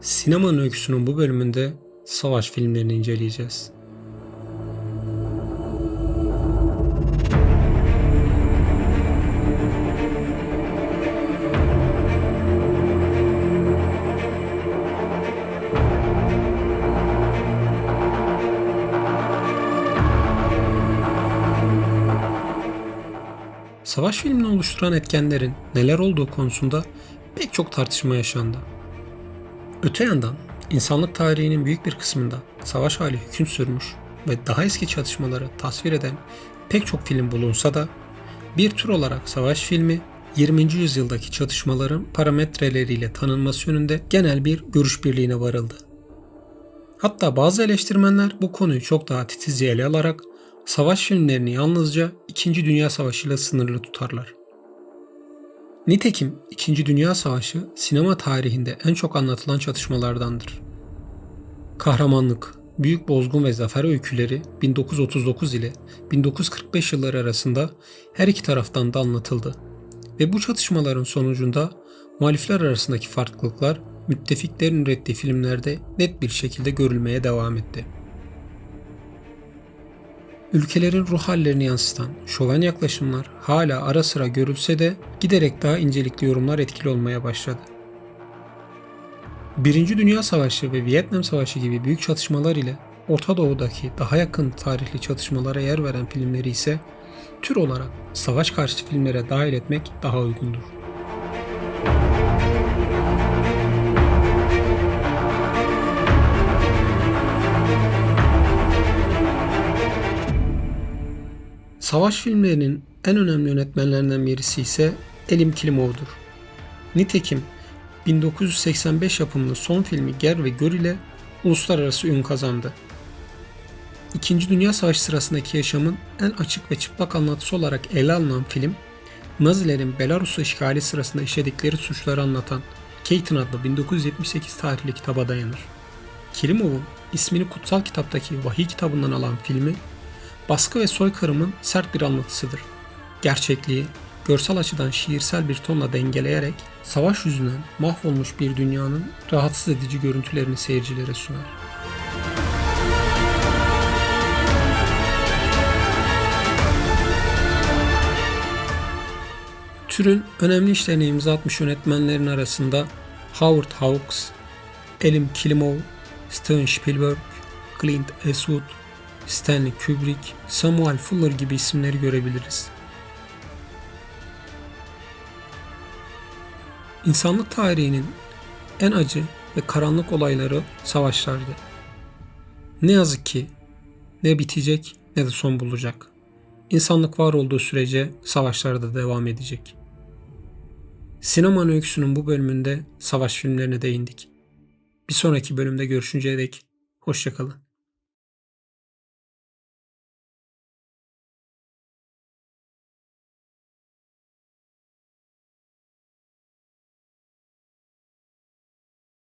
Sinemanın öyküsünün bu bölümünde savaş filmlerini inceleyeceğiz. Savaş filmini oluşturan etkenlerin neler olduğu konusunda pek çok tartışma yaşandı. Öte yandan insanlık tarihinin büyük bir kısmında savaş hali hüküm sürmüş ve daha eski çatışmaları tasvir eden pek çok film bulunsa da bir tür olarak savaş filmi 20. yüzyıldaki çatışmaların parametreleriyle tanınması yönünde genel bir görüş birliğine varıldı. Hatta bazı eleştirmenler bu konuyu çok daha titizce ele alarak savaş filmlerini yalnızca 2. Dünya Savaşı ile sınırlı tutarlar. Nitekim 2. Dünya Savaşı sinema tarihinde en çok anlatılan çatışmalardandır. Kahramanlık, büyük bozgun ve zafer öyküleri 1939 ile 1945 yılları arasında her iki taraftan da anlatıldı. Ve bu çatışmaların sonucunda muhalifler arasındaki farklılıklar müttefiklerin ürettiği filmlerde net bir şekilde görülmeye devam etti. Ülkelerin ruh hallerini yansıtan şoven yaklaşımlar hala ara sıra görülse de giderek daha incelikli yorumlar etkili olmaya başladı. Birinci Dünya Savaşı ve Vietnam Savaşı gibi büyük çatışmalar ile Orta Doğu'daki daha yakın tarihli çatışmalara yer veren filmleri ise tür olarak savaş karşıtı filmlere dahil etmek daha uygundur. Savaş filmlerinin en önemli yönetmenlerinden birisi ise Elim Klimov'dur. Nitekim 1985 yapımlı son filmi Ger ve Gör ile uluslararası ün kazandı. İkinci Dünya Savaşı sırasındaki yaşamın en açık ve çıplak anlatısı olarak ele alınan film, Nazilerin Belarus'u işgali sırasında işledikleri suçları anlatan Keaton adlı 1978 tarihli kitaba dayanır. Kilimov'un ismini kutsal kitaptaki vahiy kitabından alan filmi baskı ve soykırımın sert bir anlatısıdır. Gerçekliği, görsel açıdan şiirsel bir tonla dengeleyerek savaş yüzünden mahvolmuş bir dünyanın rahatsız edici görüntülerini seyircilere sunar. Türün önemli işlerine imza atmış yönetmenlerin arasında Howard Hawks, Elim Kilimov, Steven Spielberg, Clint Eastwood, Stanley Kubrick, Samuel Fuller gibi isimleri görebiliriz. İnsanlık tarihinin en acı ve karanlık olayları savaşlardı. Ne yazık ki ne bitecek ne de son bulacak. İnsanlık var olduğu sürece savaşlar da devam edecek. Sinemanın öyküsünün bu bölümünde savaş filmlerine değindik. Bir sonraki bölümde görüşünceye dek hoşçakalın.